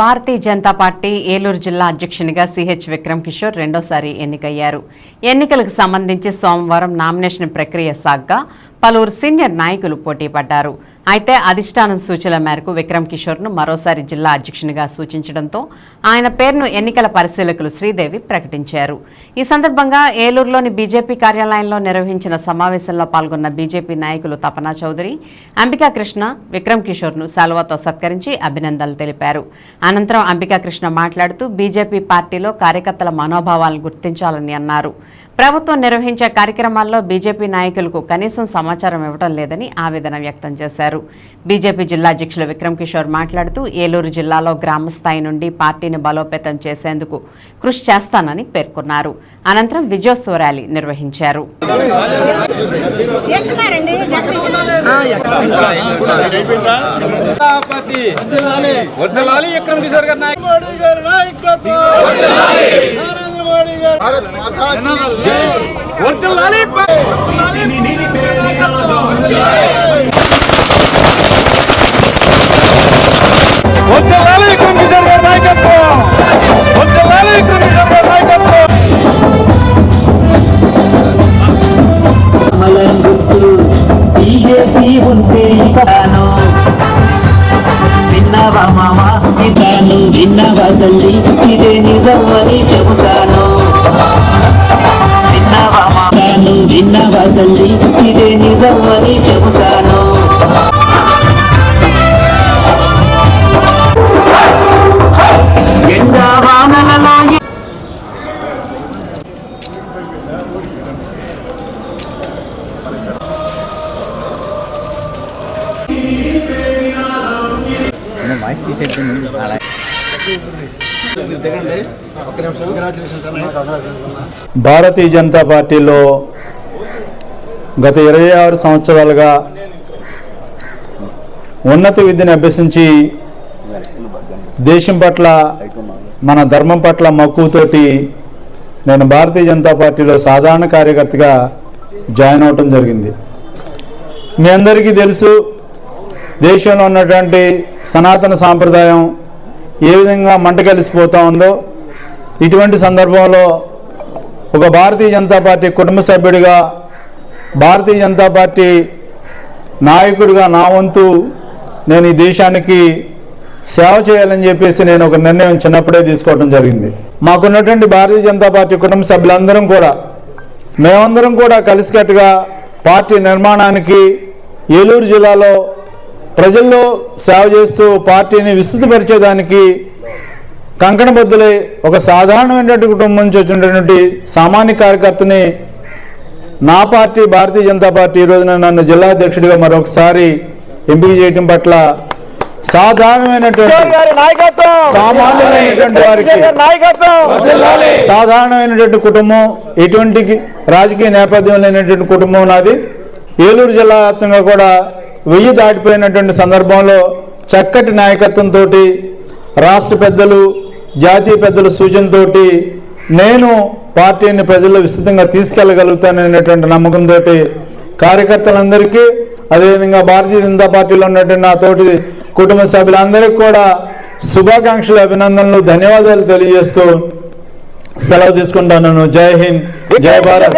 Bharatiya Janata party Eluru జిల్లా అధ్యక్షునిగా CH Vikram Kishore రెండోసారి ఎన్నికయ్యారు. ఎన్నికలకు సంబంధించి సోమవారం నామినేషన్ ప్రక్రియ సాగ్గా పలువురు సీనియర్ నాయకులు పోటీ పడ్డారు. అయితే అధిష్టానం సూచనల మేరకు విక్రమ్ కిషోర్ను మరోసారి జిల్లా అధ్యక్షునిగా సూచించడంతో ఆయన పేరును ఎన్నికల పరిశీలకులు శ్రీదేవి ప్రకటించారు. ఈ సందర్భంగా ఏలూరులోని బీజేపీ కార్యాలయంలో నిర్వహించిన సమావేశంలో పాల్గొన్న బీజేపీ నాయకులు తపనా చౌదరి అంబికా కృష్ణ విక్రమ్ కిషోర్ను శాలువాతో సత్కరించి అభినందనలు తెలిపారు. అనంతరం అంబికా కృష్ణ మాట్లాడుతూ బీజేపీ పార్టీలో కార్యకర్తల మనోభావాలను గుర్తించాలని అన్నారు. ప్రభుత్వం నిర్వహించే కార్యక్రమాల్లో బీజేపీ నాయకులకు కనీసం సమాచారం ఇవ్వడం లేదని ఆవేదన వ్యక్తం చేశారు. బీజేపీ జిల్లా అధ్యక్షులు విక్రమ్ కిషోర్ మాట్లాడుతూ ఏలూరు జిల్లాలో గ్రామ స్థాయి నుండి పార్టీని బలోపేతం చేసేందుకు కృషి చేస్తానని పేర్కొన్నారు. అనంతరం విజయోత్సవ ర్యాలీ నిర్వహించారు. మోడీ గారి నాయకత్వం. నరేంద్ర మోడీ గారు భారత్ మాతా కీ జై. వర్ధలాలి ಭಾಗದಲ್ಲಿ ಇದೆ ನಿಜವೇ ಜಮುಗಾನು ಭಿನ್ನವಾನು ಭಿನ್ನವಾದಲ್ಲಿ ಇದೆ ನಿಜವೇ ಜಮುಗಾನು Hãy subscribe cho kênh Ghiền Bharatiya Janata పార్టీలో గత ఇరవై ఆరు సంవత్సరాలుగా ఉన్నత విద్యను అభ్యసించి దేశం పట్ల మన ధర్మం పట్ల మక్కువతోటి నేను భారతీయ జనతా పార్టీలో సాధారణ కార్యకర్తగా జాయిన్ అవటం జరిగింది. మీ అందరికీ తెలుసు దేశంలో ఉన్నటువంటి సనాతన సాంప్రదాయం ఏ విధంగా మంట కలిసిపోతూ ఉందో ఇటువంటి సందర్భంలో ఒక భారతీయ జనతా పార్టీ కుటుంబ సభ్యుడిగా భారతీయ జనతా పార్టీ నాయకుడిగా నా వంతు నేను ఈ దేశానికి సేవ చేయాలని చెప్పేసి నేను ఒక నిర్ణయం చిన్నప్పుడే తీసుకోవడం జరిగింది. మాకున్నటువంటి భారతీయ జనతా పార్టీ కుటుంబ సభ్యులందరం కూడా మేమందరం కూడా కలిసికట్టుగా పార్టీ నిర్మాణానికి ఏలూరు జిల్లాలో ప్రజల్లో సేవ చేస్తూ పార్టీని విస్తృతపరిచేదానికి కంకణబద్దులై ఒక సాధారణమైనటువంటి కుటుంబం నుంచి వచ్చినటువంటి సామాన్య కార్యకర్తని నా పార్టీ భారతీయ జనతా పార్టీ ఈ రోజున నన్ను జిల్లా అధ్యక్షుడిగా మరొకసారి ఎంపిక చేయడం పట్ల సాధారణమైనటువంటి సామాన్యమైనటువంటి వారికి నాయకత్వం! సాధారణమైనటువంటి కుటుంబం ఎటువంటి రాజకీయ నేపథ్యం లేనటువంటి కుటుంబం నాది. ఏలూరు జిల్లా వ్యాప్తంగా కూడా వెయ్యి దాటిపోయినటువంటి సందర్భంలో చక్కటి నాయకత్వంతో రాష్ట్ర పెద్దలు జాతీయ పెద్దల సూచనతోటి నేను పార్టీని ప్రజల్లో విస్తృతంగా తీసుకెళ్ళగలుగుతాననేటువంటి నమ్మకంతో కార్యకర్తలందరికీ అదేవిధంగా భారతీయ జనతా పార్టీలో ఉన్నటువంటి నా తోటి కుటుంబ సభ్యులందరికీ కూడా శుభాకాంక్షలు అభినందనలు ధన్యవాదాలు తెలియజేస్తూ సెలవు తీసుకుంటాను. జై హింద్ జై భారత్.